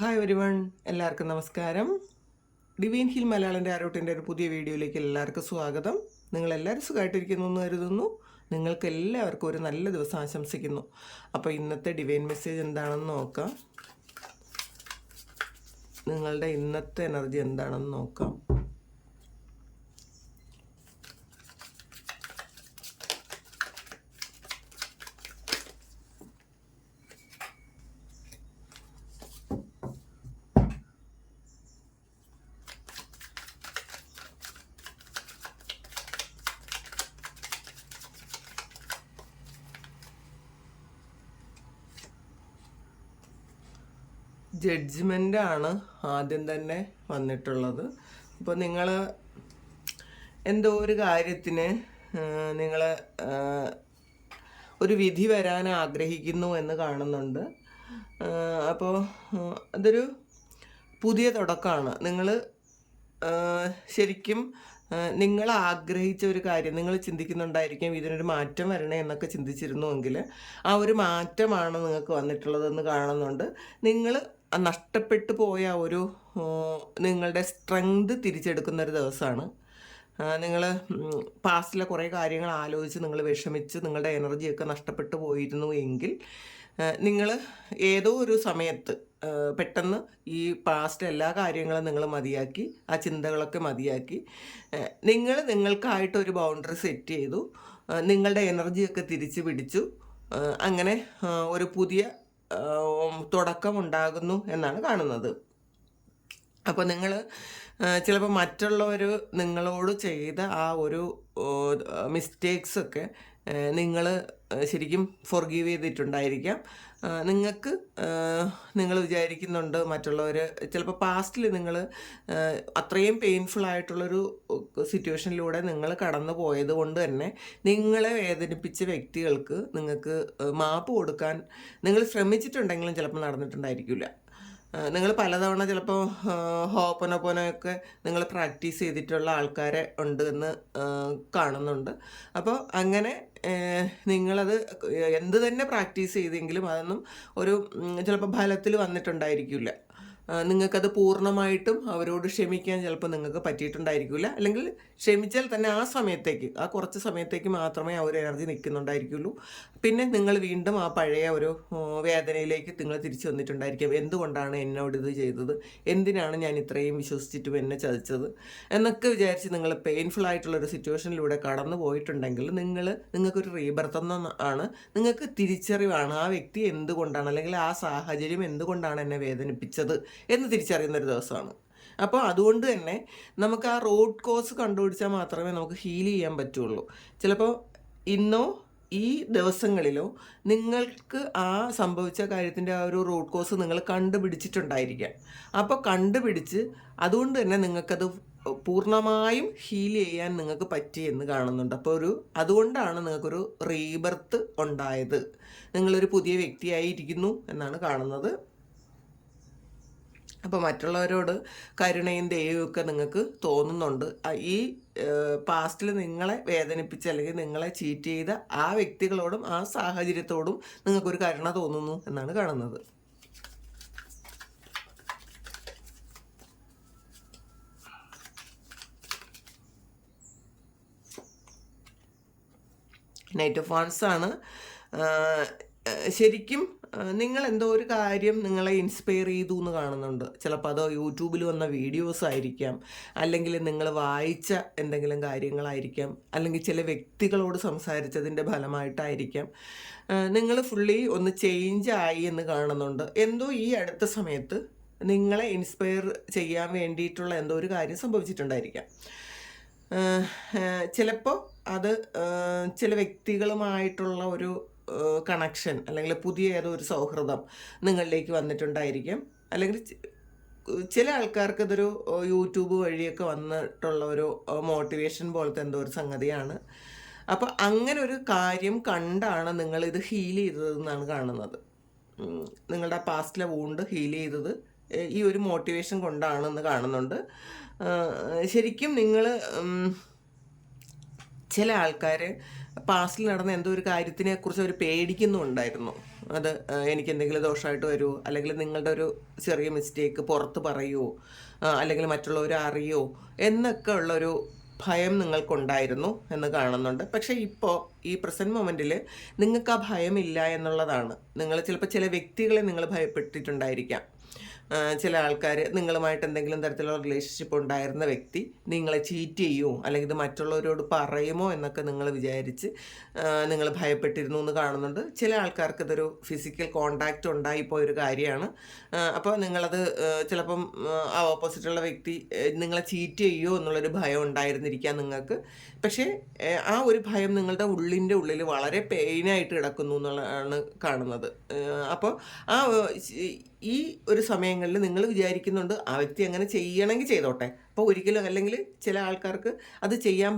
Hi ഒരുവൺ എല്ലാവർക്കും നമസ്കാരം. Divine hill മലയാളന്റെ ആരോട്ടിന്റെ ഒരു പുതിയ വീഡിയോയിലേക്ക് എല്ലാവർക്കും സ്വാഗതം. നിങ്ങളെല്ലാവരും സുഖമായിട്ടിരിക്കുന്നു എന്ന് കരുതുന്നു. നിങ്ങൾക്ക് എല്ലാവർക്കും ഒരു നല്ല ദിവസം ആശംസിക്കുന്നു. അപ്പോൾ ഇന്നത്തെ ഡിവൈൻ മെസ്സേജ് എന്താണെന്ന് നോക്കാം. നിങ്ങളുടെ ഇന്നത്തെ എനർജി എന്താണെന്ന് നോക്കാം. ജഡ്ജ്മെന്റ് ആണ് ആദ്യം തന്നെ വന്നിട്ടുള്ളത്. അപ്പോൾ നിങ്ങൾ എന്തോ ഒരു കാര്യത്തിന് നിങ്ങൾ ഒരു വിധി വരാൻ ആഗ്രഹിക്കുന്നു എന്ന് കാണുന്നുണ്ട്. അപ്പോൾ അതൊരു പുതിയ തുടക്കമാണ് നിങ്ങൾ ശരിക്കും നിങ്ങൾ ആഗ്രഹിച്ച ഒരു കാര്യം നിങ്ങൾ ചിന്തിക്കുന്നുണ്ടായിരിക്കും ഇതിനൊരു മാറ്റം വരണേ എന്നൊക്കെ ചിന്തിച്ചിരുന്നുവെങ്കിൽ ആ ഒരു മാറ്റമാണ് നിങ്ങൾക്ക് വന്നിട്ടുള്ളതെന്ന് കാണുന്നുണ്ട്. നിങ്ങൾ നഷ്ടപ്പെട്ടു പോയ ഒരു നിങ്ങളുടെ സ്ട്രെങ്ത് തിരിച്ചെടുക്കുന്ന ഒരു ദിവസമാണ്. നിങ്ങൾ പാസ്റ്റിലെ കുറേ കാര്യങ്ങൾ ആലോചിച്ച് നിങ്ങൾ വിഷമിച്ച് നിങ്ങളുടെ എനർജിയൊക്കെ നഷ്ടപ്പെട്ടു പോയിരുന്നു എങ്കിൽ നിങ്ങൾ ഏതോ ഒരു സമയത്ത് പെട്ടെന്ന് ഈ പാസ്റ്റ് എല്ലാ കാര്യങ്ങളും നിങ്ങൾ മതിയാക്കി ആ ചിന്തകളൊക്കെ മതിയാക്കി നിങ്ങൾ നിങ്ങൾക്കായിട്ട് ഒരു ബൗണ്ടറി സെറ്റ് ചെയ്തു നിങ്ങളുടെ എനർജിയൊക്കെ തിരിച്ച് പിടിച്ചു അങ്ങനെ ഒരു പുതിയ ആ, തുടക്കം ഉണ്ടാകുന്നു എന്നാണ് കാണുന്നത്. അപ്പോൾ നിങ്ങൾ ചിലപ്പോൾ മറ്റുള്ളവർ നിങ്ങളോട് ചെയ്ത ആ ഒരു മിസ്റ്റേക്സൊക്കെ നിങ്ങൾ ശരിക്കും ഫോർഗീവ് ചെയ്തിട്ടുണ്ടായിരിക്കാം. നിങ്ങൾക്ക് നിങ്ങൾ വിചാരിക്കുന്നുണ്ട് മറ്റുള്ളവർ ചിലപ്പോൾ പാസ്റ്റിൽ നിങ്ങൾ അത്രയും പെയിൻഫുൾ ആയിട്ടുള്ളൊരു സിറ്റുവേഷനിലൂടെ നിങ്ങൾ കടന്നു പോയത് കൊണ്ട് തന്നെ നിങ്ങളെ വേദനിപ്പിച്ച വ്യക്തികൾക്ക് നിങ്ങൾക്ക് മാപ്പ് കൊടുക്കാൻ നിങ്ങൾ ശ്രമിച്ചിട്ടുണ്ടെങ്കിലും ചിലപ്പോൾ നടന്നിട്ടുണ്ടായിരിക്കില്ല നിങ്ങൾ പലതവണ ചിലപ്പോൾ ഹോപ്പനൊപ്പനൊക്കെ നിങ്ങൾ പ്രാക്ടീസ് ചെയ്തിട്ടുള്ള ആൾക്കാരെ ഉണ്ട് എന്ന് കാണുന്നുണ്ട്. അപ്പോൾ അങ്ങനെ നിങ്ങളത് എന്ത് തന്നെ പ്രാക്ടീസ് ചെയ്തെങ്കിലും അതൊന്നും ഒരു ചിലപ്പോൾ ഫലത്തിൽ വന്നിട്ടുണ്ടായിരിക്കില്ല. നിങ്ങൾക്കത് പൂർണമായിട്ടും അവരോട് ക്ഷമിക്കാൻ ചിലപ്പോൾ നിങ്ങൾക്ക് പറ്റിയിട്ടുണ്ടായിരിക്കില്ല. അല്ലെങ്കിൽ ക്ഷമിച്ചാൽ തന്നെ ആ സമയത്തേക്ക് ആ കുറച്ച് സമയത്തേക്ക് മാത്രമേ ആ ഒരു എനർജി നിൽക്കുന്നുണ്ടായിരിക്കുള്ളൂ. പിന്നെ നിങ്ങൾ വീണ്ടും ആ പഴയ ഒരു വേദനയിലേക്ക് നിങ്ങൾ തിരിച്ചു വന്നിട്ടുണ്ടായിരിക്കും. എന്തുകൊണ്ടാണ് എന്നോട് ഇത് ചെയ്തത്? എന്തിനാണ് ഞാൻ ഇത്രയും വിശ്വസിച്ചിട്ടും എന്നെ ചതിച്ചത്? എന്നൊക്കെ വിചാരിച്ച് നിങ്ങൾ പെയിൻഫുൾ ആയിട്ടുള്ള ഒരു സിറ്റുവേഷനിലൂടെ കടന്നു പോയിട്ടുണ്ടെങ്കിൽ നിങ്ങൾ നിങ്ങൾക്കൊരു റീബർത്ത് ആണ്. നിങ്ങൾക്ക് തിരിച്ചറിവാണ് ആ വ്യക്തി എന്തുകൊണ്ടാണ് അല്ലെങ്കിൽ ആ സാഹചര്യം എന്തുകൊണ്ടാണ് എന്നെ വേദനിപ്പിച്ചത്? എന്ന് തിരിച്ചറിയുന്ന ഒരു ദിവസമാണ്. അപ്പോൾ അതുകൊണ്ട് തന്നെ നമുക്ക് ആ റോഡ് കോസ് കണ്ടുപിടിച്ചാൽ മാത്രമേ നമുക്ക് ഹീൽ ചെയ്യാൻ പറ്റുള്ളൂ. ചിലപ്പോൾ ഇന്നോ ഈ ദിവസങ്ങളിലോ നിങ്ങൾക്ക് ആ സംഭവിച്ച കാര്യത്തിന്റെ ആ ഒരു റോഡ് കോസ് നിങ്ങൾ കണ്ടുപിടിച്ചിട്ടുണ്ടായിരിക്കാം. അപ്പോൾ കണ്ടുപിടിച്ച് അതുകൊണ്ട് തന്നെ നിങ്ങൾക്കത് പൂർണമായും ഹീൽ ചെയ്യാൻ നിങ്ങൾക്ക് പറ്റി എന്ന് കാണുന്നുണ്ട്. അപ്പോൾ ഒരു അതുകൊണ്ടാണ് നിങ്ങൾക്കൊരു റീബർത്ത് ഉണ്ടായത്. നിങ്ങളൊരു പുതിയ വ്യക്തിയായിരിക്കുന്നു എന്നാണ് കാണുന്നത്. അപ്പോൾ മറ്റുള്ളവരോട് കരുണയും ദയവും ഒക്കെ നിങ്ങൾക്ക് തോന്നുന്നുണ്ട്. ഈ പാസ്റ്റിൽ നിങ്ങളെ വേദനിപ്പിച്ച അല്ലെങ്കിൽ നിങ്ങളെ ചീറ്റ് ചെയ്ത ആ വ്യക്തികളോടും ആ സാഹചര്യത്തോടും നിങ്ങൾക്കൊരു കരുണ തോന്നുന്നു എന്നാണ് കാണുന്നത്. നൈറ്റ് ഓഫ് വാൺസ് ആണ് ശരിക്കും നിങ്ങൾ എന്തോ ഒരു കാര്യം നിങ്ങളെ ഇൻസ്പയർ ചെയ്തു എന്ന് കാണുന്നുണ്ട്. ചിലപ്പോൾ അതോ യൂട്യൂബിൽ വന്ന വീഡിയോസ് ആയിരിക്കാം അല്ലെങ്കിൽ നിങ്ങൾ വായിച്ച എന്തെങ്കിലും കാര്യങ്ങളായിരിക്കാം അല്ലെങ്കിൽ ചില വ്യക്തികളോട് സംസാരിച്ചതിന്റെ ഫലമായിട്ടായിരിക്കാം. നിങ്ങൾ ഫുള്ളി ഒന്ന് ചേഞ്ച് ആയി എന്ന് കാണുന്നുണ്ട്. എന്തോ ഈ അടുത്ത സമയത്ത് നിങ്ങളെ ഇൻസ്പയർ ചെയ്യാൻ വേണ്ടിയിട്ടുള്ള എന്തോ ഒരു കാര്യം സംഭവിച്ചിട്ടുണ്ടായിരിക്കാം. ചിലപ്പോൾ അത് ചില വ്യക്തികളുമായിട്ടുള്ള ഒരു കണക്ഷൻ അല്ലെങ്കിൽ പുതിയ ഏതോ ഒരു സൗഹൃദം നിങ്ങളിലേക്ക് വന്നിട്ടുണ്ടായിരിക്കും. അല്ലെങ്കിൽ ചില ആൾക്കാർക്ക് ഇതൊരു യൂട്യൂബ് വഴിയൊക്കെ വന്നിട്ടുള്ള ഒരു മോട്ടിവേഷൻ പോലത്തെ എന്തോ ഒരു സംഗതിയാണ്. അപ്പോൾ അങ്ങനെ ഒരു കാര്യം കണ്ടാണ് നിങ്ങൾ ഇത് ഹീൽ ചെയ്തതെന്നാണ് കാണുന്നത്. നിങ്ങളുടെ പാസ്റ്റിലെ വൂണ്ട് ഹീൽ ചെയ്തത് ഈ ഒരു മോട്ടിവേഷൻ കൊണ്ടാണെന്ന് കാണുന്നുണ്ട്. ശരിക്കും നിങ്ങൾ ചില ആൾക്കാർ പാസ്റ്റിൽ നടന്ന എന്തോ ഒരു കാര്യത്തിനെ കുറിച്ച് അവർ പേടിക്കുന്നുണ്ടായിരുന്നു. അത് എനിക്ക് എന്തെങ്കിലും ദോഷമായിട്ട് വരുമോ അല്ലെങ്കിൽ നിങ്ങളുടെ ഒരു ചെറിയ മിസ്റ്റേക്ക് പുറത്ത് പറയുമോ അല്ലെങ്കിൽ മറ്റുള്ളവർ അറിയോ എന്നൊക്കെ ഉള്ളൊരു ഭയം നിങ്ങൾക്കുണ്ടായിരുന്നു എന്ന് കാണുന്നുണ്ട്. പക്ഷേ ഇപ്പോൾ ഈ പ്രസന്റ് മൊമെന്റിൽ നിങ്ങൾക്ക് ആ ഭയമില്ല എന്നുള്ളതാണ്. നിങ്ങൾ ചിലപ്പോൾ ചില വ്യക്തികളെ നിങ്ങൾ ഭയപ്പെട്ടിട്ടുണ്ടായിരിക്കാം. ചില ആൾക്കാർ നിങ്ങളുമായിട്ട് എന്തെങ്കിലും തരത്തിലുള്ള റിലേഷൻഷിപ്പ് ഉണ്ടായിരുന്ന വ്യക്തി നിങ്ങളെ ചീറ്റ് ചെയ്യുമോ അല്ലെങ്കിൽ ഇത് മറ്റുള്ളവരോട് പറയുമോ എന്നൊക്കെ നിങ്ങൾ വിചാരിച്ച് നിങ്ങൾ ഭയപ്പെട്ടിരുന്നു എന്ന് കാണുന്നുണ്ട്. ചില ആൾക്കാർക്ക് ഇതൊരു ഫിസിക്കൽ കോണ്ടാക്റ്റ് ഉണ്ടായിപ്പോയ ഒരു കാര്യമാണ് അപ്പോൾ നിങ്ങളത് ചിലപ്പം ആ ഓപ്പോസിറ്റുള്ള വ്യക്തി നിങ്ങളെ ചീറ്റ് ചെയ്യുമോ എന്നുള്ളൊരു ഭയം ഉണ്ടായിരുന്നിരിക്കാം നിങ്ങൾക്ക്. പക്ഷേ ആ, ഒരു ഭയം നിങ്ങളുടെ ഉള്ളിന്റെ ഉള്ളിൽ വളരെ പെയിനായിട്ട് കിടക്കുന്നു എന്നുള്ളതാണ് കാണുന്നത്. അപ്പോൾ ആ ഈ ഒരു സമയങ്ങളിൽ നിങ്ങൾ വിചാരിക്കുന്നുണ്ട് ആ വ്യക്തി അങ്ങനെ ചെയ്യണമെങ്കിൽ ചെയ്തോട്ടെ. അപ്പോൾ ഒരിക്കലും അല്ലെങ്കിൽ ചില ആൾക്കാർക്ക് അത് ചെയ്യാൻ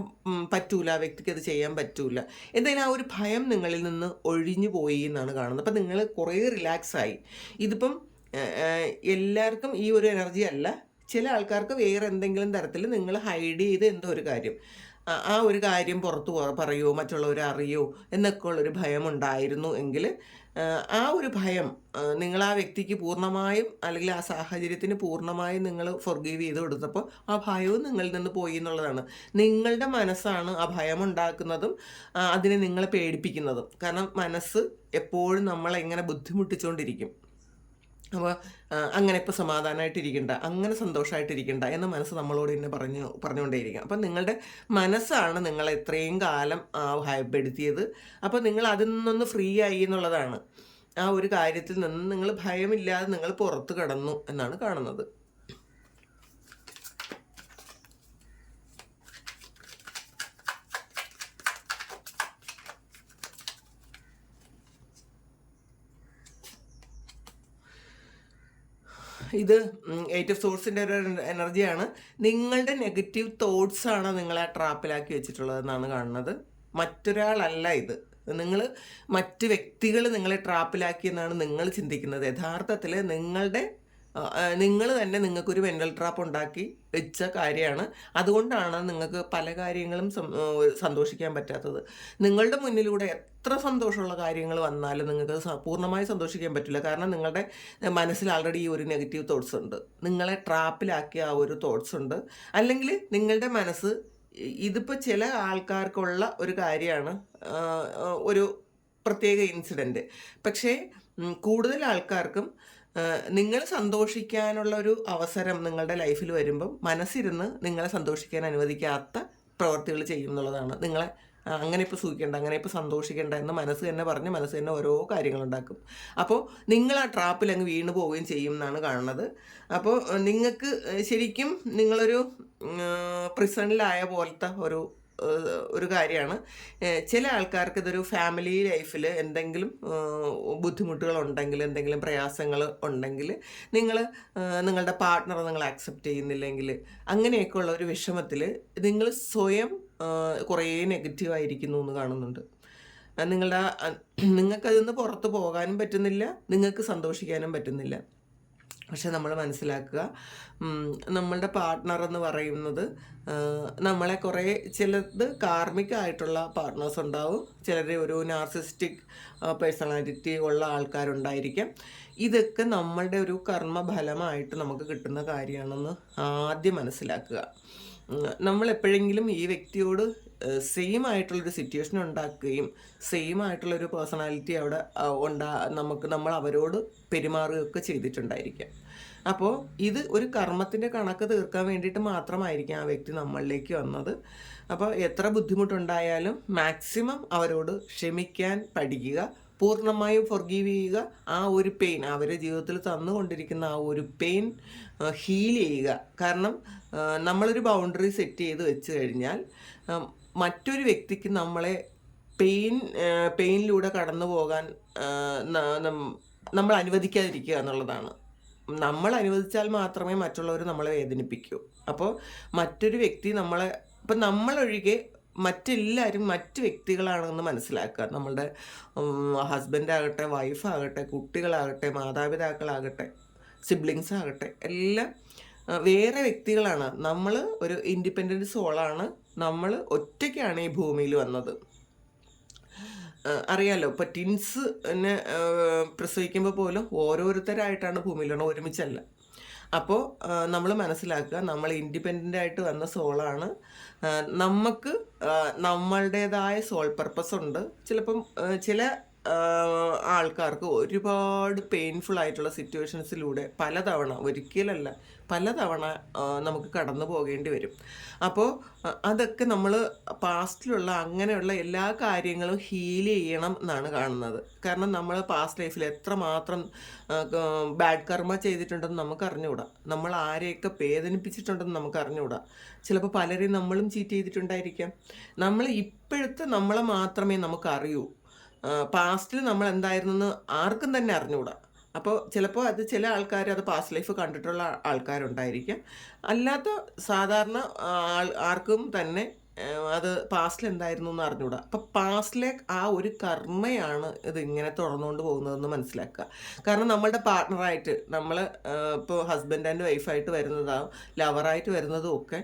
പറ്റൂല ആ വ്യക്തിക്ക് അത് ചെയ്യാൻ പറ്റൂല. എന്തായാലും ആ ഒരു ഭയം നിങ്ങളിൽ നിന്ന് ഒഴിഞ്ഞു പോയി എന്നാണ് കാണുന്നത്. അപ്പം നിങ്ങൾ കുറേ റിലാക്സായി ഇതിപ്പം എല്ലാവർക്കും ഈ ഒരു എനർജി അല്ല. ചില ആൾക്കാർക്ക് വേറെ എന്തെങ്കിലും തരത്തിൽ നിങ്ങൾ ഹൈഡ് ചെയ്ത് എന്തോ ഒരു കാര്യം ആ ഒരു കാര്യം പുറത്ത് പറയുമോ മറ്റുള്ളവർ അറിയോ എന്നൊക്കെ ഉള്ളൊരു ഭയമുണ്ടായിരുന്നു എങ്കിൽ ആ ഒരു ഭയം നിങ്ങൾ ആ വ്യക്തിക്ക് പൂർണമായും അല്ലെങ്കിൽ ആ സാഹചര്യത്തിന് പൂർണമായും നിങ്ങൾ ഫൊർഗീവ് ചെയ്ത് കൊടുത്തപ്പോൾ ആ ഭയവും നിങ്ങളിൽ നിന്ന് പോയി എന്നുള്ളതാണ്. നിങ്ങളുടെ മനസ്സാണ് ആ ഭയം ഉണ്ടാക്കുന്നതും അതിനെ നിങ്ങളെ പേടിപ്പിക്കുന്നതും. കാരണം മനസ്സ് എപ്പോഴും നമ്മളെ ഇങ്ങനെ ബുദ്ധിമുട്ടിച്ചുകൊണ്ടിരിക്കും അപ്പോൾ അങ്ങനെ ഇപ്പോൾ സമാധാനമായിട്ടിരിക്കണ്ട അങ്ങനെ സന്തോഷമായിട്ടിരിക്കണ്ട എന്ന് മനസ്സ് നമ്മളോട് തന്നെ പറഞ്ഞു പറഞ്ഞുകൊണ്ടേയിരിക്കും. അപ്പം നിങ്ങളുടെ മനസ്സാണ് നിങ്ങളെ ഇത്രയും കാലം ഭയപ്പെടുത്തിയത്. അപ്പോൾ നിങ്ങൾ അതിൽ നിന്നൊന്ന് ഫ്രീ ആയി എന്നുള്ളതാണ്. ആ ഒരു കാര്യത്തിൽ നിന്ന് നിങ്ങൾ ഭയമില്ലാതെ നിങ്ങൾ പുറത്ത് കടന്നു എന്നാണ് കാണുന്നത്. ഇത് എയ്റ്റ് ഓഫ് സോഴ്സിന്റെ ഒരു എനർജിയാണ്. നിങ്ങളുടെ നെഗറ്റീവ് തോട്ട്സ് ആണ് നിങ്ങളെ ട്രാപ്പിലാക്കി വെച്ചിട്ടുള്ളതെന്നാണ് കാണുന്നത്. മറ്റൊരാളല്ല ഇത്. നിങ്ങൾ മറ്റ് വ്യക്തികൾ നിങ്ങളെ ട്രാപ്പിലാക്കി എന്നാണ് നിങ്ങൾ ചിന്തിക്കുന്നത്. യഥാർത്ഥത്തിൽ നിങ്ങളുടെ നിങ്ങൾ തന്നെ നിങ്ങൾക്കൊരു വെന്റൽ ട്രാപ്പ് ഉണ്ടാക്കി വെച്ച കാര്യമാണ്. അതുകൊണ്ടാണ് നിങ്ങൾക്ക് പല കാര്യങ്ങളും സന്തോഷിക്കാൻ പറ്റാത്തത്. നിങ്ങളുടെ മുന്നിലൂടെ എത്ര സന്തോഷമുള്ള കാര്യങ്ങൾ വന്നാലും നിങ്ങൾക്ക് പൂർണമായി സന്തോഷിക്കാൻ പറ്റില്ല. കാരണം നിങ്ങളുടെ മനസ്സിൽ ആൾറെഡി ഈ ഒരു നെഗറ്റീവ് തോട്ട്സ് ഉണ്ട്. നിങ്ങളെ ട്രാപ്പിലാക്കിയ ആ ഒരു തോട്ട്സ് ഉണ്ട്. അല്ലെങ്കിൽ നിങ്ങളുടെ മനസ്സ് ഇതിപ്പോൾ ചില ആൾക്കാർക്കുള്ള ഒരു കാര്യമാണ് ഒരു പ്രത്യേക ഇൻസിഡന്റ് പക്ഷേ കൂടുതൽ ആൾക്കാർക്കും നിങ്ങൾ സന്തോഷിക്കാനുള്ള ഒരു അവസരം നിങ്ങളുടെ ലൈഫിൽ വരുമ്പം മനസ്സിരുന്ന് നിങ്ങളെ സന്തോഷിക്കാൻ അനുവദിക്കാത്ത പ്രവർത്തികൾ ചെയ്യും എന്നുള്ളതാണ്. നിങ്ങളെ അങ്ങനെ ഇപ്പോൾ സൂക്ഷിക്കേണ്ട അങ്ങനെ ഇപ്പോൾ സന്തോഷിക്കേണ്ട എന്ന് മനസ്സ് തന്നെ പറഞ്ഞ് മനസ്സ് തന്നെ ഓരോ കാര്യങ്ങളുണ്ടാക്കും. അപ്പോൾ നിങ്ങൾ ആ ട്രാപ്പിൽ അങ്ങ് വീണ് പോവുകയും ചെയ്യും എന്നാണ് കാണുന്നത്. അപ്പോൾ നിങ്ങൾക്ക് ശരിക്കും നിങ്ങളൊരു പ്രിസണിലായ പോലത്തെ ഒരു ഒരു കാര്യമാണ്. ചില ആൾക്കാർക്ക് ഇതൊരു ഫാമിലി ലൈഫിൽ എന്തെങ്കിലും ബുദ്ധിമുട്ടുകൾ ഉണ്ടെങ്കിൽ എന്തെങ്കിലും പ്രയാസങ്ങൾ ഉണ്ടെങ്കിൽ നിങ്ങൾ നിങ്ങളുടെ പാർട്ട്ണർ നിങ്ങൾ ആക്സെപ്റ്റ് ചെയ്യുന്നില്ലെങ്കിൽ അങ്ങനെയൊക്കെയുള്ള ഒരു വിഷമത്തിൽ നിങ്ങൾ സ്വയം കുറേ നെഗറ്റീവായിരിക്കുന്നു എന്ന് കാണുന്നുണ്ട്. നിങ്ങളുടെ നിങ്ങൾക്കതിൽ നിന്ന് പുറത്ത് പോകാനും പറ്റുന്നില്ല നിങ്ങൾക്ക് സന്തോഷിക്കാനും പറ്റുന്നില്ല. പക്ഷെ നമ്മൾ മനസ്സിലാക്കുക നമ്മളുടെ പാർട്ട്ണർ എന്ന് പറയുന്നത് നമ്മളെ കുറേ ചിലത് കാർമിക് ആയിട്ടുള്ള പാർട്ട്നേഴ്സ് ഉണ്ടാവും. ചിലർ ഒരു നാർസിസ്റ്റിക് പേഴ്സണാലിറ്റി ഉള്ള ആൾക്കാരുണ്ടായിരിക്കാം. ഇതൊക്കെ നമ്മളുടെ ഒരു കർമ്മഫലമായിട്ട് നമുക്ക് കിട്ടുന്ന കാര്യമാണെന്ന് ആദ്യം മനസ്സിലാക്കുക. നമ്മൾ എപ്പോഴെങ്കിലും ഈ വ്യക്തിയോട് സെയിം ആയിട്ടുള്ളൊരു സിറ്റുവേഷൻ ഉണ്ടാക്കുകയും സെയിം ആയിട്ടുള്ളൊരു പേഴ്സണാലിറ്റി അവിടെ ഉണ്ടാ നമുക്ക് നമ്മൾ അവരോട് പെരുമാറുകയൊക്കെ ചെയ്തിട്ടുണ്ടായിരിക്കാം. അപ്പോൾ ഇത് ഒരു കർമ്മത്തിന്റെ കണക്ക് തീർക്കാൻ വേണ്ടിയിട്ട് മാത്രമായിരിക്കും ആ വ്യക്തി നമ്മളിലേക്ക് വന്നത്. അപ്പോൾ എത്ര ബുദ്ധിമുട്ടുണ്ടായാലും മാക്സിമം അവരോട് ക്ഷമിക്കാൻ പഠിക്കുക പൂർണമായും ഫൊർഗീവ് ചെയ്യുക ആ ഒരു പെയിൻ അവരുടെ ജീവിതത്തിൽ തന്നുകൊണ്ടിരിക്കുന്ന ആ ഒരു പെയിൻ ഹീൽ ചെയ്യുക. കാരണം നമ്മളൊരു ബൗണ്ടറി സെറ്റ് ചെയ്ത് വെച്ച് കഴിഞ്ഞാൽ മറ്റൊരു വ്യക്തിക്ക് നമ്മളെ പെയിൻ പെയിനിലൂടെ കടന്നു പോകാൻ നമ്മൾ അനുവദിക്കാതിരിക്കുക എന്നുള്ളതാണ്. നമ്മൾ അനുവദിച്ചാൽ മാത്രമേ മറ്റുള്ളവർ നമ്മളെ വേദനിപ്പിക്കൂ. അപ്പോൾ മറ്റൊരു വ്യക്തി നമ്മളെ ഇപ്പം നമ്മളൊഴികെ മറ്റെല്ലാവരും മറ്റ് വ്യക്തികളാണെന്ന് മനസ്സിലാക്കുക. നമ്മളുടെ ഹസ്ബൻഡാകട്ടെ വൈഫാകട്ടെ കുട്ടികളാകട്ടെ മാതാപിതാക്കളാകട്ടെ സിബ്ലിങ്സ് ആകട്ടെ എല്ലാം വേറെ വ്യക്തികളാണ്. നമ്മൾ ഒരു ഇൻഡിപെൻഡന്റ് സോളാണ് നമ്മൾ ഒറ്റയ്ക്കാണ് ഈ ഭൂമിയിൽ വന്നത്. അറിയാലോ ഇപ്പം എന്നെ പ്രസവിക്കുമ്പോൾ പോലും ഓരോരുത്തരായിട്ടാണ് ഭൂമിയിലാണ് ഒരുമിച്ചല്ല. അപ്പോൾ നമ്മൾ മനസ്സിലാക്കുക നമ്മൾ ഇൻഡിപെൻഡന്റ് ആയിട്ട് വന്ന സോളാണ് നമുക്ക് നമ്മളുടേതായ സോൾ പർപ്പസ് ഉണ്ട്. ചിലപ്പം ചില ആൾക്കാർക്ക് ഒരുപാട് പെയിൻഫുൾ ആയിട്ടുള്ള സിറ്റുവേഷൻസിലൂടെ പലതവണ ഒരിക്കലല്ല പലതവണ നമുക്ക് കടന്നു പോകേണ്ടി വരും. അപ്പോൾ അതൊക്കെ നമ്മൾ പാസ്റ്റിലുള്ള അങ്ങനെയുള്ള എല്ലാ കാര്യങ്ങളും ഹീൽ ചെയ്യണം എന്നാണ് കാണുന്നത്. കാരണം നമ്മൾ പാസ്റ്റ് ലൈഫിൽ എത്ര മാത്രം ബാഡ് കർമ്മ ചെയ്തിട്ടുണ്ടെന്ന് നമുക്ക് അറിഞ്ഞുകൂടാ നമ്മൾ ആരെയൊക്കെ വേദനിപ്പിച്ചിട്ടുണ്ടെന്ന് നമുക്ക് അറിഞ്ഞുകൂടാ ചിലപ്പോൾ പലരെയും നമ്മളും ചീറ്റ് ചെയ്തിട്ടുണ്ടായിരിക്കാം. നമ്മൾ ഇപ്പോഴത്തെ നമ്മളെ മാത്രമേ നമുക്ക് അറിയൂ പാസ്റ്റിൽ നമ്മൾ എന്തായിരുന്നെന്ന് ആർക്കും തന്നെ അറിഞ്ഞുകൂടാ. അപ്പോൾ ചിലപ്പോൾ അത് ചില ആൾക്കാർ അത് പാസ്റ്റ് ലൈഫ് കണ്ടിട്ടുള്ള ആൾക്കാരുണ്ടായിരിക്കാം. അല്ലാത്ത സാധാരണ ആൾ ആർക്കും തന്നെ അത് പാസ്റ്റിൽ എന്തായിരുന്നു എന്ന് അറിഞ്ഞുകൂടാ അപ്പം പാസ്റ്റിലെ ആ ഒരു കർമ്മയാണ് ഇത് ഇങ്ങനെ തുടർന്നുകൊണ്ട് പോകുന്നതെന്ന് മനസ്സിലാക്കുക. കാരണം നമ്മളുടെ പാർട്ട്ണറായിട്ട് നമ്മൾ ഇപ്പോൾ ഹസ്ബൻഡ് ആൻഡ് വൈഫായിട്ട് വരുന്നതാവും ലവറായിട്ട് വരുന്നതും ഒക്കെ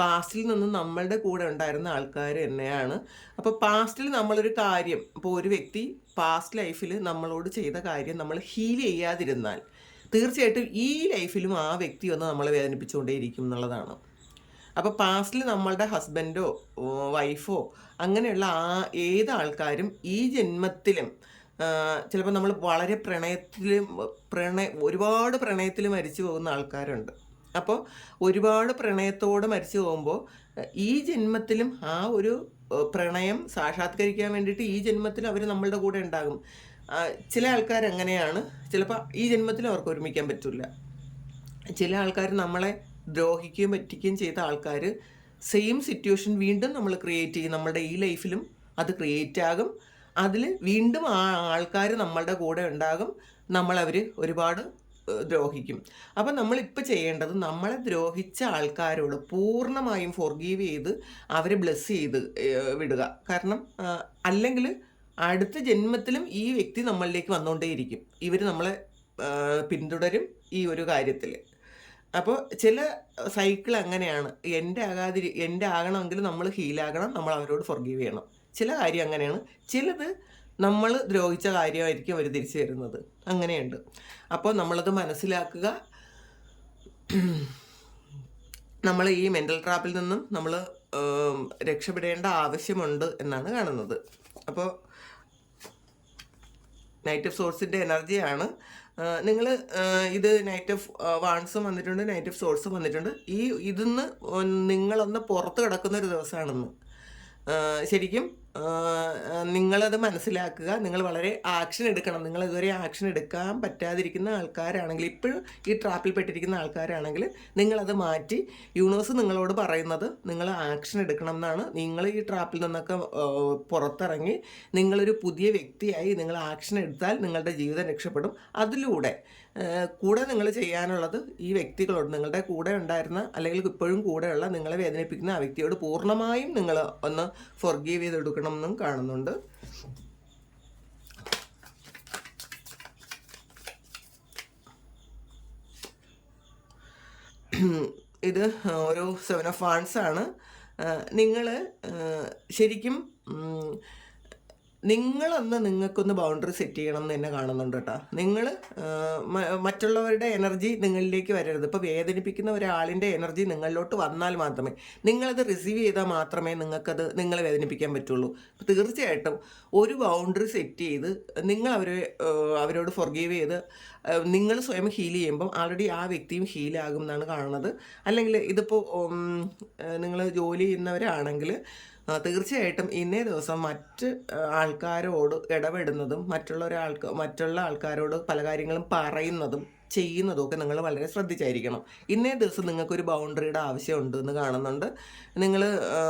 പാസ്റ്റിൽ നിന്ന് നമ്മളുടെ കൂടെ ഉണ്ടായിരുന്ന ആൾക്കാർ തന്നെയാണ്. അപ്പോൾ പാസ്റ്റിൽ നമ്മളൊരു കാര്യം ഇപ്പോൾ ഒരു വ്യക്തി പാസ്റ്റ് ലൈഫിൽ നമ്മളോട് ചെയ്ത കാര്യം നമ്മൾ ഹീൽ ചെയ്യാതിരുന്നാൽ തീർച്ചയായിട്ടും ഈ ലൈഫിലും ആ വ്യക്തി ഒന്ന് നമ്മളെ വേദനിപ്പിച്ചുകൊണ്ടേയിരിക്കും എന്നുള്ളതാണ്. അപ്പോൾ പാസ്റ്റിൽ നമ്മളുടെ ഹസ്ബൻഡോ വൈഫോ അങ്ങനെയുള്ള ആ ഏത് ആൾക്കാരും ഈ ജന്മത്തിലും ചിലപ്പോൾ നമ്മൾ വളരെ പ്രണയത്തിലും പ്രണയ ഒരുപാട് പ്രണയത്തിൽ മരിച്ചു പോകുന്ന ആൾക്കാരുണ്ട്. അപ്പോൾ ഒരുപാട് പ്രണയത്തോടെ മരിച്ചു പോകുമ്പോൾ ഈ ജന്മത്തിലും ആ ഒരു പ്രണയം സാക്ഷാത്കരിക്കാൻ വേണ്ടിയിട്ട് ഈ ജന്മത്തിൽ അവർ നമ്മളുടെ കൂടെ ഉണ്ടാകും. ചില ആൾക്കാർ അങ്ങനെയാണ് ചിലപ്പോൾ ഈ ജന്മത്തിൽ അവർക്ക് ഒരുമിക്കാൻ പറ്റില്ല ചില ആൾക്കാർ നമ്മളെ ദ്രോഹിക്കുകയും പറ്റിക്കുകയും ചെയ്ത ആൾക്കാർ സെയിം സിറ്റുവേഷൻ വീണ്ടും നമ്മൾ ക്രിയേറ്റ് ചെയ്യും. നമ്മുടെ ഈ ലൈഫിലും അത് ക്രിയേറ്റ് ആകും. അതിൽ വീണ്ടും ആ ആൾക്കാർ നമ്മളുടെ കൂടെ ഉണ്ടാകും. നമ്മളവർ ഒരുപാട് ദ്രോഹിക്കും. അപ്പം നമ്മളിപ്പോൾ ചെയ്യേണ്ടത് നമ്മളെ ദ്രോഹിച്ച ആൾക്കാരോട് പൂർണമായും ഫോർഗീവ് ചെയ്ത് അവരെ ബ്ലെസ് ചെയ്ത് വിടുക. കാരണം അല്ലെങ്കിൽ അടുത്ത ജന്മത്തിലും ഈ വ്യക്തി നമ്മളിലേക്ക് വന്നുകൊണ്ടേയിരിക്കും. ഇവർ നമ്മളെ പിന്തുടരും ഈ ഒരു കാര്യത്തിൽ. അപ്പോൾ ചില സൈക്കിൾ അങ്ങനെയാണ്. എന്റെ ആകാതിരി എന്റെ ആകണമെങ്കിൽ നമ്മൾ ഹീലാകണം നമ്മൾ അവരോട് ഫൊർഗീവ് ചെയ്യണം. ചില കാര്യം അങ്ങനെയാണ്. ചിലത് നമ്മൾ ദ്രോഹിച്ച കാര്യമായിരിക്കും അവർ തിരിച്ചു തരുന്നത്. അങ്ങനെയുണ്ട്. അപ്പോൾ നമ്മളത് മനസ്സിലാക്കുക. നമ്മൾ ഈ മെന്റൽ ട്രാപ്പിൽ നിന്നും നമ്മൾ രക്ഷപ്പെടേണ്ട ആവശ്യമുണ്ട് എന്നാണ് കാണുന്നത്. അപ്പോൾ നൈറ്റ് ഓഫ് സോഴ്സിന്റെ എനർജിയാണ് നിങ്ങൾ ഇത് നൈറ്റ് ഓഫ് വാൺസും വന്നിട്ടുണ്ട് നൈറ്റ് ഓഫ് സോഴ്സും വന്നിട്ടുണ്ട്. ഈ ഇതിന്ന് നിങ്ങളൊന്ന് പുറത്ത് കിടക്കുന്ന ഒരു ദിവസമാണെന്ന് ശരിക്കും നിങ്ങളത് മനസ്സിലാക്കുക. നിങ്ങൾ വളരെ ആക്ഷൻ എടുക്കണം. നിങ്ങൾ ഇതുവരെ ആക്ഷൻ എടുക്കാൻ പറ്റാതിരിക്കുന്ന ആൾക്കാരാണെങ്കിൽ ഇപ്പോഴും ഈ ട്രാപ്പിൽ പെട്ടിരിക്കുന്ന ആൾക്കാരാണെങ്കിൽ നിങ്ങളത് മാറ്റി യൂണിവേഴ്സ് നിങ്ങളോട് പറയുന്നത് നിങ്ങൾ ആക്ഷൻ എടുക്കണം എന്നാണ്. നിങ്ങൾ ഈ ട്രാപ്പിൽ നിന്നൊക്കെ പുറത്തിറങ്ങി നിങ്ങളൊരു പുതിയ വ്യക്തിയായി നിങ്ങൾ ആക്ഷൻ എടുത്താൽ നിങ്ങളുടെ ജീവിതം രക്ഷപ്പെടും. അതിലൂടെ കൂടെ നിങ്ങൾ ചെയ്യാനുള്ളത് ഈ വ്യക്തികളോട് നിങ്ങളുടെ കൂടെ ഉണ്ടായിരുന്ന അല്ലെങ്കിൽ ഇപ്പോഴും കൂടെയുള്ള നിങ്ങളെ വേദനിപ്പിക്കുന്ന ആ വ്യക്തിയോട് പൂർണമായും നിങ്ങൾ ഒന്ന് ഫൊർഗീവ് ചെയ്തെടുക്കണം എന്നും കാണുന്നുണ്ട്. ഇത് ഒരു സെവൻ ഓഫ് ഫാൻസ് ആണ്. നിങ്ങൾ ശരിക്കും നിങ്ങളൊന്ന് നിങ്ങൾക്കൊന്ന് ബൗണ്ടറി സെറ്റ് ചെയ്യണം എന്ന് തന്നെ കാണുന്നുണ്ട് കേട്ടോ. നിങ്ങൾ മറ്റുള്ളവരുടെ എനർജി നിങ്ങളിലേക്ക് വരരുത്. ഇപ്പോൾ വേദനിപ്പിക്കുന്ന ഒരാളിന്റെ എനർജി നിങ്ങളിലോട്ട് വന്നാൽ മാത്രമേ നിങ്ങളത് റിസീവ് ചെയ്താൽ മാത്രമേ നിങ്ങൾക്കത് നിങ്ങളെ വേദനിപ്പിക്കാൻ പറ്റുള്ളൂ. അപ്പോൾ തീർച്ചയായിട്ടും ഒരു ബൗണ്ടറി സെറ്റ് ചെയ്ത് നിങ്ങൾ അവരെ അവരോട് ഫൊർഗീവ് ചെയ്ത് നിങ്ങൾ സ്വയം ഹീൽ ചെയ്യുമ്പം ആൾറെഡി ആ വ്യക്തിയും ഹീലാകും എന്നാണ് കാണുന്നത്. അല്ലെങ്കിൽ ഇതിപ്പോൾ നിങ്ങൾ ജോലി ചെയ്യുന്നവരാണെങ്കിൽ തീർച്ചയായിട്ടും ഇന്നേ ദിവസം മറ്റ് ആൾക്കാരോട് ഇടപെടുന്നതും മറ്റുള്ള ഒരാൾക്ക് മറ്റുള്ള ആൾക്കാരോട് പല കാര്യങ്ങളും പറയുന്നതും ചെയ്യുന്നതും ഒക്കെ നിങ്ങൾ വളരെ ശ്രദ്ധിച്ചായിരിക്കണം. ഇന്നേ ദിവസം നിങ്ങൾക്കൊരു ബൗണ്ടറിയുടെ ആവശ്യമുണ്ട് എന്ന് കാണുന്നുണ്ട്. നിങ്ങൾ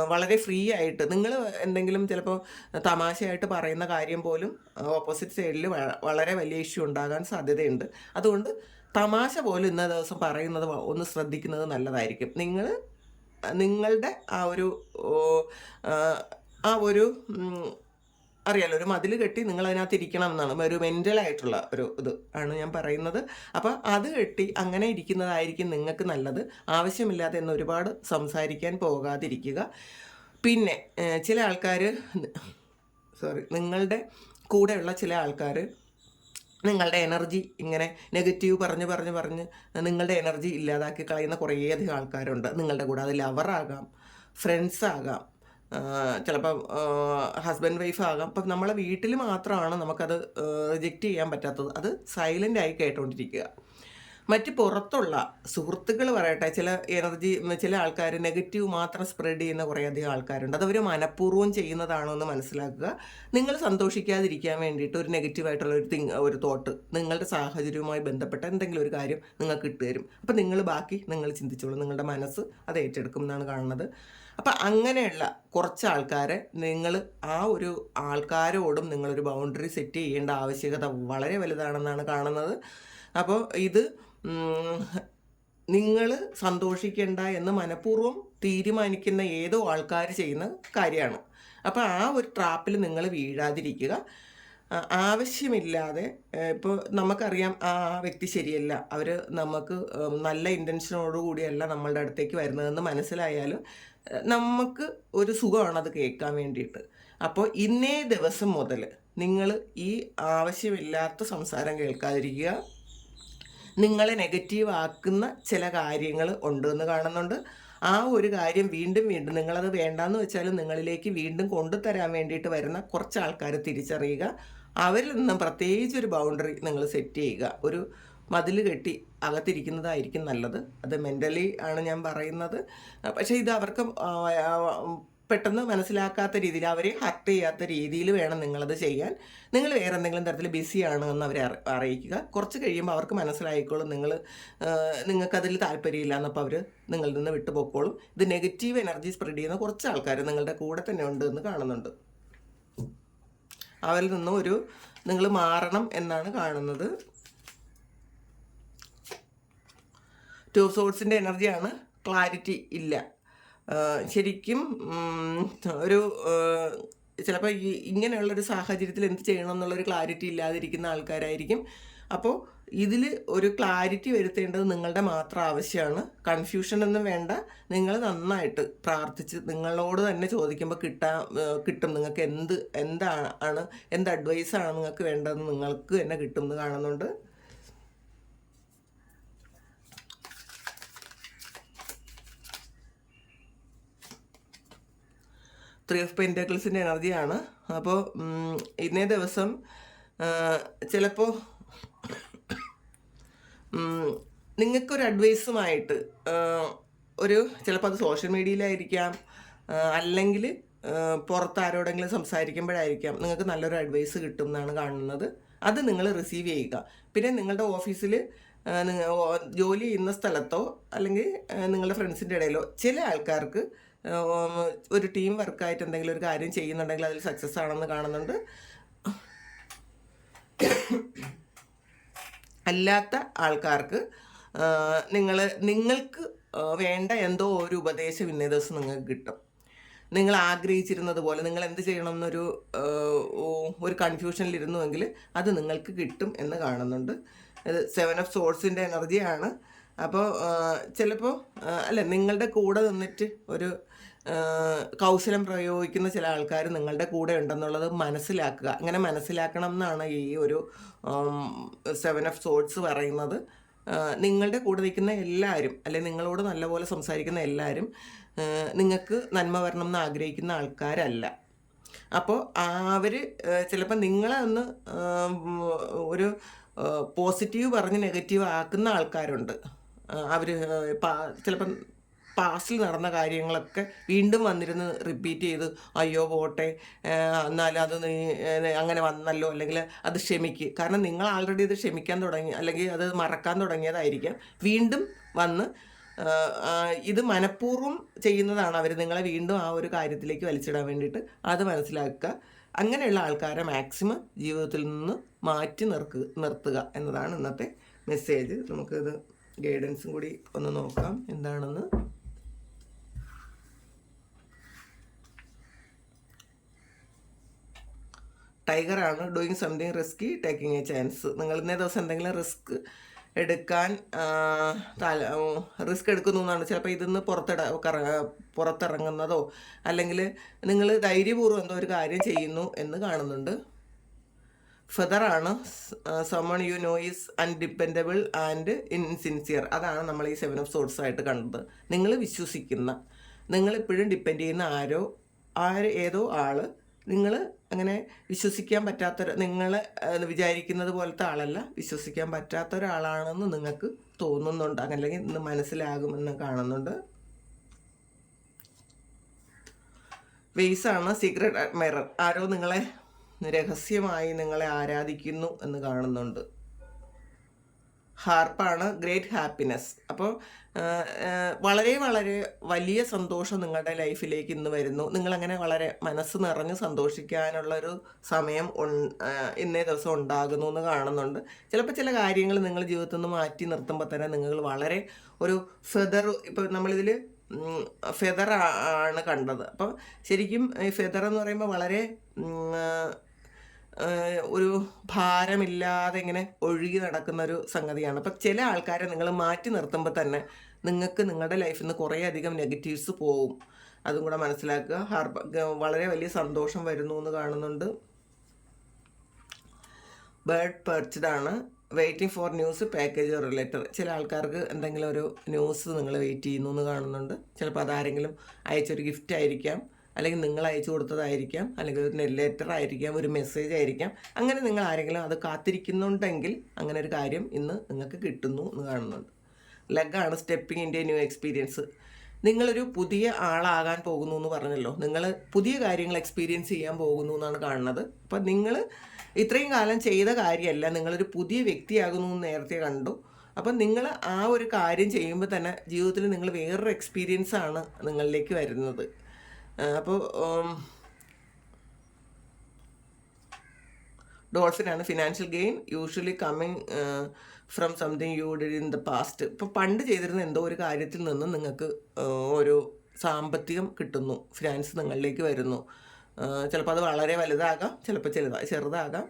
വളരെ ഫ്രീ ആയിട്ട് നിങ്ങൾ എന്തെങ്കിലും ചിലപ്പോൾ തമാശയായിട്ട് പറയുന്ന കാര്യം പോലും ഓപ്പോസിറ്റ് സൈഡിൽ വളരെ വലിയ ഇഷ്യൂ ഉണ്ടാകാൻ സാധ്യതയുണ്ട്. അതുകൊണ്ട് തമാശ പോലും ഇന്നേ ദിവസം പറയുന്നത് ഒന്ന് ശ്രദ്ധിക്കുന്നത് നല്ലതായിരിക്കും. നിങ്ങൾ നിങ്ങളുടെ ആ ഒരു ആ, ഒരു അറിയാലോ ഒരു മതിൽ കെട്ടി നിങ്ങൾ അതിനകത്ത് ഇരിക്കണം എന്നാണ്. ഒരു മെന്റലായിട്ടുള്ള ഒരു ഇത് ആണ് ഞാൻ പറയുന്നത്. അപ്പോൾ അത് കെട്ടി അങ്ങനെ ഇരിക്കുന്നതായിരിക്കും നിങ്ങൾക്ക് നല്ലത്. ആവശ്യമില്ലാതെ എന്ന് ഒരുപാട് സംസാരിക്കാൻ പോകാതിരിക്കുക. പിന്നെ ചില ആൾക്കാർ സോറി നിങ്ങളുടെ കൂടെയുള്ള ചില ആൾക്കാർ നിങ്ങളുടെ എനർജി ഇങ്ങനെ നെഗറ്റീവ് പറഞ്ഞ് പറഞ്ഞ് പറഞ്ഞ് നിങ്ങളുടെ എനർജി ഇല്ലാതാക്കി കളയുന്ന കുറേയധികം ആൾക്കാരുണ്ട്. നിങ്ങളുടെ കൂടെ അത് ലവറാകാം ഫ്രണ്ട്സ് ആകാം ചിലപ്പം ഹസ്ബൻഡ് വൈഫ് ആകാം. അപ്പം നമ്മളെ വീട്ടിൽ മാത്രമാണ് നമുക്കത് റിജക്റ്റ് ചെയ്യാൻ പറ്റാത്തത്. അത് സൈലന്റ് ആയി കേട്ടോണ്ടിരിക്കുക. മറ്റ് പുറത്തുള്ള സുഹൃത്തുക്കൾ പറയട്ടെ ചില എനർജി ചില ആൾക്കാർ നെഗറ്റീവ് മാത്രം സ്പ്രെഡ് ചെയ്യുന്ന കുറേയധികം ആൾക്കാരുണ്ട്. അത് അവർ മനഃപൂർവം ചെയ്യുന്നതാണോ എന്ന് മനസ്സിലാക്കുക. നിങ്ങൾ സന്തോഷിക്കാതിരിക്കാൻ വേണ്ടിയിട്ട് ഒരു നെഗറ്റീവായിട്ടുള്ള ഒരു തിങ് ഒരു തോട്ട് നിങ്ങളുടെ സാഹചര്യവുമായി ബന്ധപ്പെട്ട എന്തെങ്കിലും ഒരു കാര്യം നിങ്ങൾക്ക് ഇട്ടുതരും അപ്പം നിങ്ങൾ ബാക്കി നിങ്ങൾ ചിന്തിച്ചോളൂ. നിങ്ങളുടെ മനസ്സ് അത് ഏറ്റെടുക്കും എന്നാണ് കാണുന്നത്. അപ്പം അങ്ങനെയുള്ള കുറച്ച് ആൾക്കാരെ നിങ്ങൾ ആ ഒരു ആൾക്കാരോടും നിങ്ങളൊരു ബൗണ്ടറി സെറ്റ് ചെയ്യേണ്ട ആവശ്യകത വളരെ വലുതാണെന്നാണ് കാണുന്നത്. അപ്പോൾ ഇത് നിങ്ങൾ സന്തോഷിക്കേണ്ട എന്ന് മനഃപൂർവം തീരുമാനിക്കുന്ന ഏതോ ആൾക്കാർ ചെയ്യുന്ന കാര്യമാണ്. അപ്പോൾ ആ ഒരു ട്രാപ്പിൽ നിങ്ങൾ വീഴാതിരിക്കുക. ആവശ്യമില്ലാതെ ഇപ്പോൾ നമുക്കറിയാം ആ വ്യക്തി ശരിയല്ല. അവർ നമുക്ക് നല്ല ഇന്റൻഷനോടുകൂടിയല്ല നമ്മളുടെ അടുത്തേക്ക് വരുന്നതെന്ന് മനസ്സിലായാലും നമുക്ക് ഒരു സുഖമാണ് അത് കേൾക്കാൻ വേണ്ടിയിട്ട്. അപ്പോൾ ഇന്നേ ദിവസം മുതൽ നിങ്ങൾ ഈ ആവശ്യമില്ലാത്ത സംസാരം കേൾക്കാതിരിക്കുക. നിങ്ങളെ നെഗറ്റീവ് ആക്കുന്ന ചില കാര്യങ്ങൾ ഉണ്ടെന്ന് കാണുന്നുണ്ട്. ആ ഒരു കാര്യം വീണ്ടും വീണ്ടും നിങ്ങളത് വേണ്ടാന്ന് വെച്ചാലും നിങ്ങളിലേക്ക് വീണ്ടും കൊണ്ടുതരാൻ വേണ്ടിയിട്ട് വരുന്ന കുറച്ച് ആൾക്കാർ തിരിച്ചറിയുക. അവരിൽ നിന്നും പ്രത്യേകിച്ച് ഒരു ബൗണ്ടറി നിങ്ങൾ സെറ്റ് ചെയ്യുക. ഒരു മതിൽ കെട്ടി അകത്തിരിക്കുന്നതായിരിക്കും നല്ലത്. അത് മെന്റലി ആണ് ഞാൻ പറയുന്നത്. പക്ഷേ ഇത് അവർക്ക് പെട്ടെന്ന് മനസ്സിലാക്കാത്ത രീതിയിൽ അവരെ ഹർട്ട് ചെയ്യാത്ത രീതിയിൽ വേണം നിങ്ങളത് ചെയ്യാൻ. നിങ്ങൾ വേറെ എന്തെങ്കിലും തരത്തിൽ ബിസിയാണ് എന്ന് അവരെ അറിയിക്കുക. കുറച്ച് കഴിയുമ്പോൾ അവർക്ക് മനസ്സിലായിക്കോളും. നിങ്ങൾ നിങ്ങൾക്കതിൽ താല്പര്യമില്ല എന്നപ്പോൾ അവർ നിങ്ങളിൽ നിന്ന് വിട്ടുപോക്കോളും. ഇത് നെഗറ്റീവ് എനർജി സ്പ്രെഡ് ചെയ്യുന്ന കുറച്ച് ആൾക്കാർ നിങ്ങളുടെ കൂടെ തന്നെ ഉണ്ട് എന്ന് കാണുന്നുണ്ട്. അവരിൽ നിന്നും ഒരു നിങ്ങൾ മാറണം എന്നാണ് കാണുന്നത്. ടു സോഴ്സിന്റെ എനർജിയാണ് ക്ലാരിറ്റി ഇല്ല. ശരിക്കും ഒരു ചിലപ്പോൾ ഈ ഇങ്ങനെയുള്ളൊരു സാഹചര്യത്തിൽ എന്ത് ചെയ്യണം എന്നുള്ളൊരു ക്ലാരിറ്റി ഇല്ലാതിരിക്കുന്ന ആൾക്കാരായിരിക്കും. അപ്പോൾ ഇതിൽ ഒരു ക്ലാരിറ്റി വരുത്തേണ്ടത് നിങ്ങളുടെ മാത്രം ആവശ്യമാണ് കൺഫ്യൂഷൻ ഒന്നും വേണ്ട. നിങ്ങൾ നന്നായിട്ട് പ്രാർത്ഥിച്ച് നിങ്ങളോട് തന്നെ ചോദിക്കുമ്പോൾ കിട്ടാ കിട്ടും. നിങ്ങൾക്ക് എന്ത് എന്താണ് എന്ത് അഡ്വൈസാണ് നിങ്ങൾക്ക് വേണ്ടതെന്ന് നിങ്ങൾക്ക് തന്നെ കിട്ടും എന്ന് കാണുന്നുണ്ട്. ത്രീ ഓഫ് പെന്റക്കിൾസിന്റെ എനർജിയാണ്. അപ്പോൾ ഇന്നേ ദിവസം ചിലപ്പോൾ നിങ്ങൾക്കൊരു അഡ്വൈസുമായിട്ട് ഒരു ചിലപ്പോൾ അത് സോഷ്യൽ മീഡിയയിലായിരിക്കാം അല്ലെങ്കിൽ പുറത്ത് ആരോടെങ്കിലും സംസാരിക്കുമ്പോഴായിരിക്കാം നിങ്ങൾക്ക് നല്ലൊരു അഡ്വൈസ് കിട്ടും എന്നാണ് കാണുന്നത്. അത് നിങ്ങൾ റിസീവ് ചെയ്യുക. പിന്നെ നിങ്ങളുടെ ഓഫീസിൽ ജോലി ചെയ്യുന്ന സ്ഥലത്തോ അല്ലെങ്കിൽ നിങ്ങളുടെ ഫ്രണ്ട്സിന്റെ ഇടയിലോ ചില ആൾക്കാർക്ക് ഒരു ടീം വർക്കായിട്ട് എന്തെങ്കിലും ഒരു കാര്യം ചെയ്യുന്നുണ്ടെങ്കിൽ അതിൽ സക്സസ് ആണെന്ന് കാണുന്നുണ്ട്. അല്ലാത്ത ആൾക്കാർക്ക് നിങ്ങൾ നിങ്ങൾക്ക് വേണ്ട എന്തോ ഒരു ഉപദേശം ഇന്നേ ദിവസം നിങ്ങൾക്ക് കിട്ടും. നിങ്ങൾ ആഗ്രഹിച്ചിരുന്നത് പോലെ നിങ്ങൾ എന്ത് ചെയ്യണം എന്നൊരു ഒരു കൺഫ്യൂഷനിലിരുന്നുവെങ്കിൽ അത് നിങ്ങൾക്ക് കിട്ടും എന്ന് കാണുന്നുണ്ട്. ഇത് സെവൻ ഓഫ് സോഴ്സിന്റെ എനർജിയാണ് അപ്പോൾ ചിലപ്പോൾ അല്ല നിങ്ങളുടെ കൂടെ നിന്നിട്ട് ഒരു കൗശലം പ്രയോഗിക്കുന്ന ചില ആൾക്കാർ നിങ്ങളുടെ കൂടെ ഉണ്ടെന്നുള്ളത് മനസ്സിലാക്കുക. അങ്ങനെ മനസ്സിലാക്കണം എന്നാണ് ഈ ഒരു സെവൻ ഓഫ് സോഡ്സ് പറയുന്നത്. നിങ്ങളുടെ കൂടെ നിൽക്കുന്ന എല്ലാവരും അല്ലെങ്കിൽ നിങ്ങളോട് നല്ലപോലെ സംസാരിക്കുന്ന എല്ലാവരും നിങ്ങൾക്ക് നന്മ വരണം എന്ന് ആഗ്രഹിക്കുന്ന ആൾക്കാരല്ല. അപ്പോൾ അവർ ചിലപ്പോൾ നിങ്ങളെ ഒന്ന് ഒരു പോസിറ്റീവ് പറഞ്ഞ് നെഗറ്റീവ് ആക്കുന്ന ആൾക്കാരുണ്ട്. അവർ ചിലപ്പം പാസ്റ്റിൽ നടന്ന കാര്യങ്ങളൊക്കെ വീണ്ടും വന്നിരുന്ന് റിപ്പീറ്റ് ചെയ്ത് അയ്യോ പോട്ടെ എന്നാലും അത് നീ അങ്ങനെ വന്നല്ലോ അല്ലെങ്കിൽ അത് ക്ഷമിക്ക്. കാരണം നിങ്ങൾ ആൾറെഡി ഇത് ക്ഷമിക്കാൻ തുടങ്ങി അല്ലെങ്കിൽ അത് മറക്കാൻ തുടങ്ങിയതായിരിക്കാം. വീണ്ടും വന്ന് ഇത് മനഃപൂർവം ചെയ്യുന്നതാണ് അവർ നിങ്ങളെ വീണ്ടും ആ ഒരു കാര്യത്തിലേക്ക് വലിച്ചിടാൻ വേണ്ടിയിട്ട്. അത് മനസ്സിലാക്കുക. അങ്ങനെയുള്ള ആൾക്കാരെ മാക്സിമം ജീവിതത്തിൽ നിന്ന് മാറ്റി നിർക്കുക നിർത്തുക എന്നതാണ് ഇന്നത്തെ മെസ്സേജ് നമുക്കിത് ഗൈഡൻസും കൂടി ഒന്ന് നോക്കാം എന്താണെന്ന്. ടൈഗർ ആണ് doing something risky taking a chance നിങ്ങൾ ഇന്നേ ദിവസം എന്തെങ്കിലും റിസ്ക് എടുക്കാൻ റിസ്ക് എടുക്കുന്നു എന്നാണ്. ചിലപ്പോൾ ഇതിന്ന് പുറത്തിട പുറത്തിറങ്ങുന്നതോ അല്ലെങ്കിൽ നിങ്ങൾ ധൈര്യപൂർവം എന്തോ ഒരു കാര്യം ചെയ്യുന്നു എന്ന് കാണുന്നുണ്ട്. ഫെദറാണ്. Someone you know is undependable and insincere അതാണ് നമ്മൾ ഈ സെവൻ ഓഫ് സോർട്സ് ആയിട്ട് കണ്ടത്. നിങ്ങൾ വിശ്വസിക്കുന്ന നിങ്ങൾ ഇപ്പോഴും ഡിപ്പെൻഡ് ചെയ്യുന്ന ആരോ ആര് ഏതോ ആൾ നിങ്ങൾ അങ്ങനെ വിശ്വസിക്കാൻ പറ്റാത്ത നിങ്ങൾ വിചാരിക്കുന്നത് പോലത്തെ ആളല്ല വിശ്വസിക്കാൻ പറ്റാത്ത ഒരാളാണെന്ന് നിങ്ങൾക്ക് തോന്നുന്നുണ്ട്. അല്ലെങ്കിൽ ഇന്ന് മനസ്സിലാകുമെന്ന് കാണുന്നുണ്ട്. വെയ്സാണ് സീക്രട്ട് അഡ്മയറർ ആരോ നിങ്ങളെ രഹസ്യമായി നിങ്ങളെ ആരാധിക്കുന്നു എന്ന് കാണുന്നുണ്ട്. ഹാർപ്പാണ് ഗ്രേറ്റ് ഹാപ്പിനെസ്. അപ്പോൾ വളരെ വളരെ വലിയ സന്തോഷം നിങ്ങളുടെ ലൈഫിലേക്ക് ഇന്ന് വരുന്നു. നിങ്ങളങ്ങനെ വളരെ മനസ്സ് നിറഞ്ഞ് സന്തോഷിക്കാനുള്ളൊരു സമയം ഇന്നേ ദിവസം ഉണ്ടാകുന്നു എന്ന് കാണുന്നുണ്ട്. ചിലപ്പോൾ ചില കാര്യങ്ങൾ നിങ്ങൾ ജീവിതത്തിൽ നിന്ന് മാറ്റി നിർത്തുമ്പോൾ തന്നെ നിങ്ങൾ വളരെ ഒരു ഫെദർ ഇപ്പോൾ നമ്മളിതിൽ ഫെദർ ആണ് കണ്ടത്. അപ്പം ശരിക്കും ഈ ഫെദർ എന്ന് പറയുമ്പോൾ വളരെ ഒരു ഭാരമില്ലാതെ ഇങ്ങനെ ഒഴുകി നടക്കുന്ന ഒരു സംഗതിയാണ്. അപ്പം ചില ആൾക്കാരെ നിങ്ങൾ മാറ്റി നിർത്തുമ്പോൾ തന്നെ നിങ്ങൾക്ക് നിങ്ങളുടെ ലൈഫിൽ നിന്ന് കുറേ അധികം നെഗറ്റീവ്സ് പോവും. അതും കൂടെ മനസ്സിലാക്കുക. ഹാർബ വളരെ വലിയ സന്തോഷം വരുന്നു എന്ന് കാണുന്നുണ്ട്. ബേർഡ് പെർച്ച്ഡ് ആണ്. Waiting for news package related. ചില ആൾക്കാർക്ക് എന്തെങ്കിലും ഒരു ന്യൂസ് നിങ്ങൾ വെയിറ്റ് ചെയ്യുന്നു എന്ന് കാണുന്നുണ്ട്. ചിലപ്പോൾ അതാരെങ്കിലും അയച്ചൊരു ഗിഫ്റ്റ് ആയിരിക്കാം. അല്ലെങ്കിൽ നിങ്ങൾ അയച്ചു കൊടുത്തതായിരിക്കാം അല്ലെങ്കിൽ ഒരു ലെറ്റർ ആയിരിക്കാം ഒരു മെസ്സേജ് ആയിരിക്കാം. അങ്ങനെ നിങ്ങൾ ആരെങ്കിലും അത് കാത്തിരിക്കുന്നുണ്ടെങ്കിൽ അങ്ങനെ ഒരു കാര്യം ഇന്ന് നിങ്ങൾക്ക് കിട്ടുന്നു എന്ന് കാണുന്നുണ്ട്. ലഗാണ് സ്റ്റെപ്പിംഗ് ഇൻ ന്യൂ എക്സ്പീരിയൻസ് നിങ്ങളൊരു പുതിയ ആളാകാൻ പോകുന്നു എന്ന് പറഞ്ഞല്ലോ. നിങ്ങൾ പുതിയ കാര്യങ്ങൾ എക്സ്പീരിയൻസ് ചെയ്യാൻ പോകുന്നു എന്നാണ് കാണുന്നത്. അപ്പം നിങ്ങൾ ഇത്രയും കാലം ചെയ്ത കാര്യമല്ല നിങ്ങളൊരു പുതിയ വ്യക്തിയാകുന്നു എന്ന് നേരത്തെ കണ്ടു. അപ്പം നിങ്ങൾ ആ ഒരു കാര്യം ചെയ്യുമ്പോൾ തന്നെ ജീവിതത്തിൽ നിങ്ങൾ വേറൊരു എക്സ്പീരിയൻസാണ് നിങ്ങളിലേക്ക് വരുന്നത്. അപ്പോൾ ഡോൾഫിനാണ് financial gain usually coming from something you did in the past ഇപ്പോൾ പണ്ട് ചെയ്തിരുന്ന എന്തോ ഒരു കാര്യത്തിൽ നിന്ന് നിങ്ങൾക്ക് ഒരു സാമ്പത്തികം കിട്ടുന്നു. ഫിനാൻസ് നിങ്ങളിലേക്ക് വരുന്നു. ചിലപ്പോൾ അത് വളരെ വലുതാകാം ചിലപ്പോൾ ചെറുതാ ചെറുതാകാം.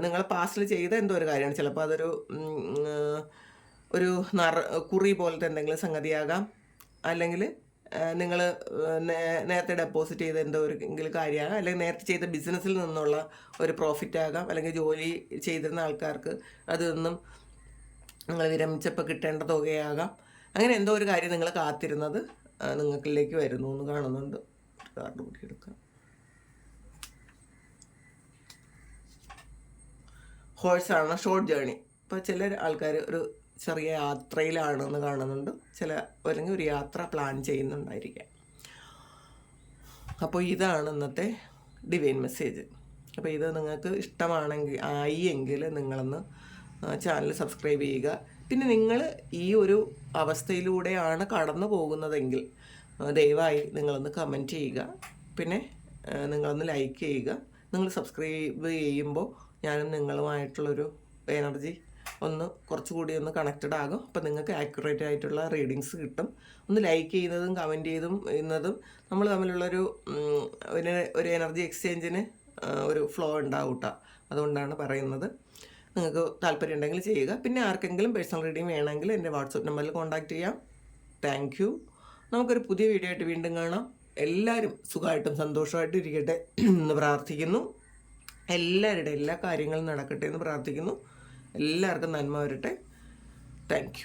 നിങ്ങൾ പാസ്റ്റിൽ ചെയ്ത എന്തോ ഒരു കാര്യമാണ്. ചിലപ്പോൾ അതൊരു ഒരു നറ കുറി പോലത്തെ എന്തെങ്കിലും സംഗതിയാകാം. അല്ലെങ്കിൽ നിങ്ങൾ നേരത്തെ ഡെപ്പോസിറ്റ് ചെയ്ത എന്തോ ഒരു കാര്യമാകാം. അല്ലെങ്കിൽ നേരത്തെ ചെയ്ത ബിസിനസ്സിൽ നിന്നുള്ള ഒരു പ്രോഫിറ്റ് ആകാം. അല്ലെങ്കിൽ ജോലി ചെയ്തിരുന്ന ആൾക്കാർക്ക് അതിൽ നിന്നും നിങ്ങൾ വിരമിച്ചപ്പോൾ കിട്ടേണ്ട തുകയാകാം. അങ്ങനെ എന്തോ ഒരു കാര്യം നിങ്ങൾ കാത്തിരുന്നത് നിങ്ങൾക്കിലേക്ക് വരുന്നു എന്ന് കാണുന്നുണ്ട്. കാർഡ് കൂടി എടുക്കാം. ഹോഴ്സാണ് ഷോർട്ട് ജേണി ഇപ്പോൾ ചില ആൾക്കാർ ഒരു ചെറിയ യാത്രയിലാണെന്ന് കാണുന്നുണ്ട്. ചില അല്ലെങ്കിൽ ഒരു യാത്ര പ്ലാൻ ചെയ്യുന്നുണ്ടായിരിക്കാം. അപ്പോൾ ഇതാണ് ഇന്നത്തെ ഡിവൈൻ മെസ്സേജ്. അപ്പോൾ ഇത് നിങ്ങൾക്ക് ഇഷ്ടമാണെങ്കിൽ ആയി എങ്കിൽ നിങ്ങളൊന്ന് ചാനൽ സബ്സ്ക്രൈബ് ചെയ്യുക. പിന്നെ നിങ്ങൾ ഈ ഒരു അവസ്ഥയിലൂടെയാണ് കടന്നു പോകുന്നതെങ്കിൽ ദയവായി നിങ്ങളൊന്ന് കമന്റ് ചെയ്യുക. പിന്നെ നിങ്ങളൊന്ന് ലൈക്ക് ചെയ്യുക. നിങ്ങൾ സബ്സ്ക്രൈബ് ചെയ്യുമ്പോൾ ഞാനും നിങ്ങളുമായിട്ടുള്ളൊരു എനർജി ഒന്ന് കുറച്ചുകൂടി ഒന്ന് കണക്റ്റഡ് ആകും. അപ്പോൾ നിങ്ങൾക്ക് ആക്യുറേറ്റ് ആയിട്ടുള്ള റീഡിങ്സ് കിട്ടും. ഒന്ന് ലൈക്ക് ചെയ്യുന്നതും കമന്റ് ചെയ്തും ചെയ്യുന്നതും നമ്മൾ തമ്മിലുള്ളൊരു ഒരു ഒരു എനർജി എക്സ്ചേഞ്ചിന് ഒരു ഫ്ലോ ഉണ്ടാവും കേട്ടോ അതുകൊണ്ടാണ് പറയുന്നത്. നിങ്ങൾക്ക് താല്പര്യം ഉണ്ടെങ്കിൽ ചെയ്യുക. പിന്നെ ആർക്കെങ്കിലും പേഴ്സണൽ റീഡിങ് വേണമെങ്കിൽ എന്റെ വാട്സപ്പ് നമ്പറിൽ കോൺടാക്റ്റ് ചെയ്യാം. താങ്ക് യു നമുക്കൊരു പുതിയ വീഡിയോ ആയിട്ട് വീണ്ടും കാണാം. എല്ലാവരും സുഖമായിട്ടും സന്തോഷമായിട്ടും ഇരിക്കട്ടെ എന്ന് പ്രാർത്ഥിക്കുന്നു. എല്ലാവരുടെ എല്ലാ കാര്യങ്ങളും നടക്കട്ടെ എന്ന് പ്രാർത്ഥിക്കുന്നു. എല്ലാവർക്കും നന്മ വരട്ടെ. താങ്ക്